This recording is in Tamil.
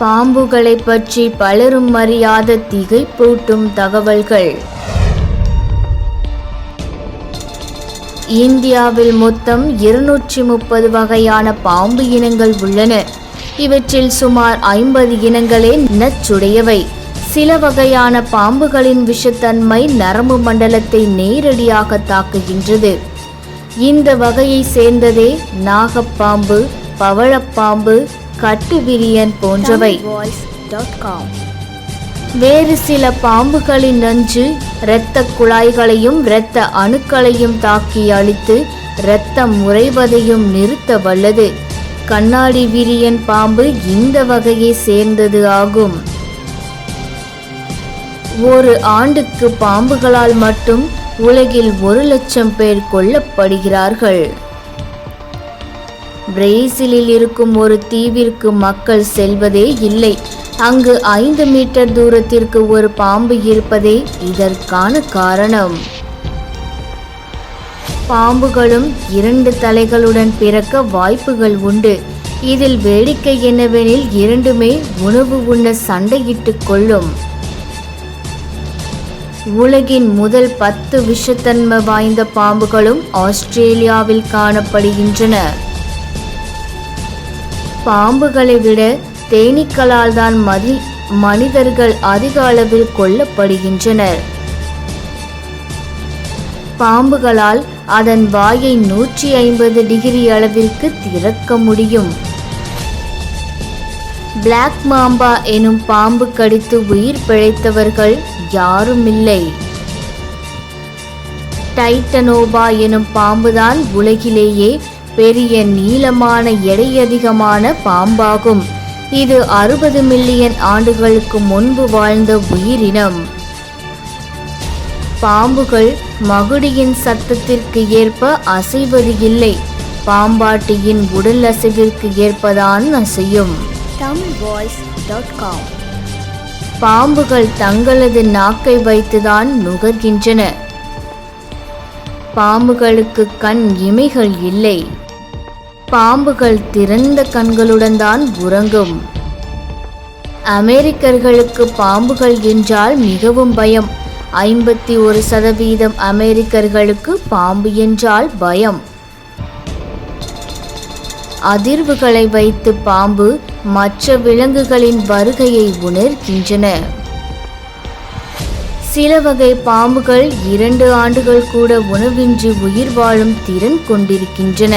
பாம்புகளை பற்றி பலரும் அறியாத திகைப்பூட்டும் தகவல்கள். இந்தியாவில் மொத்தம் இருநூற்றி முப்பது வகையான பாம்பு இனங்கள் உள்ளன. இவற்றில் சுமார் ஐம்பது இனங்களே நச்சுடையவை. சில வகையான பாம்புகளின் விஷத்தன்மை நரம்பு மண்டலத்தை நேரடியாக தாக்குகின்றது. இந்த வகையை சேர்ந்ததே நாகப்பாம்பு பவழப்பாம்பு கட்டுவிரியன் போன்றவை. வேறு சில பாம்புகளின் நஞ்சு இரத்த குழாய்களையும் இரத்த அணுக்களையும் தாக்கி அழித்து இரத்தம் உறைவதையும் நிறுத்த வல்லது. கண்ணாடி விரியன் பாம்பு இந்த வகையை சேர்ந்தது ஆகும். ஒரு ஆண்டுக்கு பாம்புகளால் மட்டும் உலகில் ஒரு லட்சம் பேர் கொல்லப்படுகிறார்கள். பிரேசிலில் இருக்கும் ஒரு தீவிற்கு மக்கள் செல்வதே இல்லை. அங்கு ஐந்து மீட்டர் தூரத்திற்கு ஒரு பாம்பு இருப்பதே இதற்கான காரணம். பாம்புகளும் இரண்டு தலைகளுடன் பிறக்க வாய்ப்புகள் உண்டு. இதில் வேடிக்கை என்னவெனில் இரண்டுமே உணவு உண்ண சண்டையிட்டுக் கொள்ளும். உலகின் முதல் பத்து விஷத்தன்மை வாய்ந்த பாம்புகளும் ஆஸ்திரேலியாவில் காணப்படுகின்றன. பாம்புகளை விட தேனீக்களால் தான் மதி மனிதர்கள் அதிக அளவில் கொல்லப்படுகின்றனர். பாம்புகளால் அதன் வாயை நூற்றி ஐம்பது டிகிரி அளவிற்கு திறக்க முடியும். பிளாக் மாம்பா எனும் பாம்பு கடித்து உயிர் பிழைத்தவர்கள் யாரும் இல்லை டைட்டனோபா எனும் பாம்புதான் உலகிலேயே பெரிய நீளமான எடை அதிகமான பாம்பாகும். இது அறுபது மில்லியன் ஆண்டுகளுக்கு முன்பு வாழ்ந்த உயிரினம். பாம்புகள் மகுடியின் சத்தத்திற்கு ஏற்ப அசைவது இல்லை. பாம்பாட்டியின் உடல் அசைவிற்கு ஏற்பதான் அசையும். பாம்புகள் தங்களது நாக்கை வைத்துதான் நுகர்கின்றன. பாம்புகளுக்கு கண் இமைகள் இல்லை. பாம்புகள் திறந்த கண்களுடன் தான் உறங்கும். அமெரிக்கர்களுக்கு பாம்புகள் என்றால் மிகவும் பயம். ஐம்பத்தி ஒரு சதவீதம் அமெரிக்கர்களுக்கு பாம்பு என்றால் பயம். அதிர்வுகளை வைத்து பாம்பு மற்ற விலங்குகளின் வருகையை உணர்கின்றன. சில வகை பாம்புகள் இரண்டு ஆண்டுகள் கூட உணவின்றி உயிர் வாழும் திறன் கொண்டிருக்கின்றன.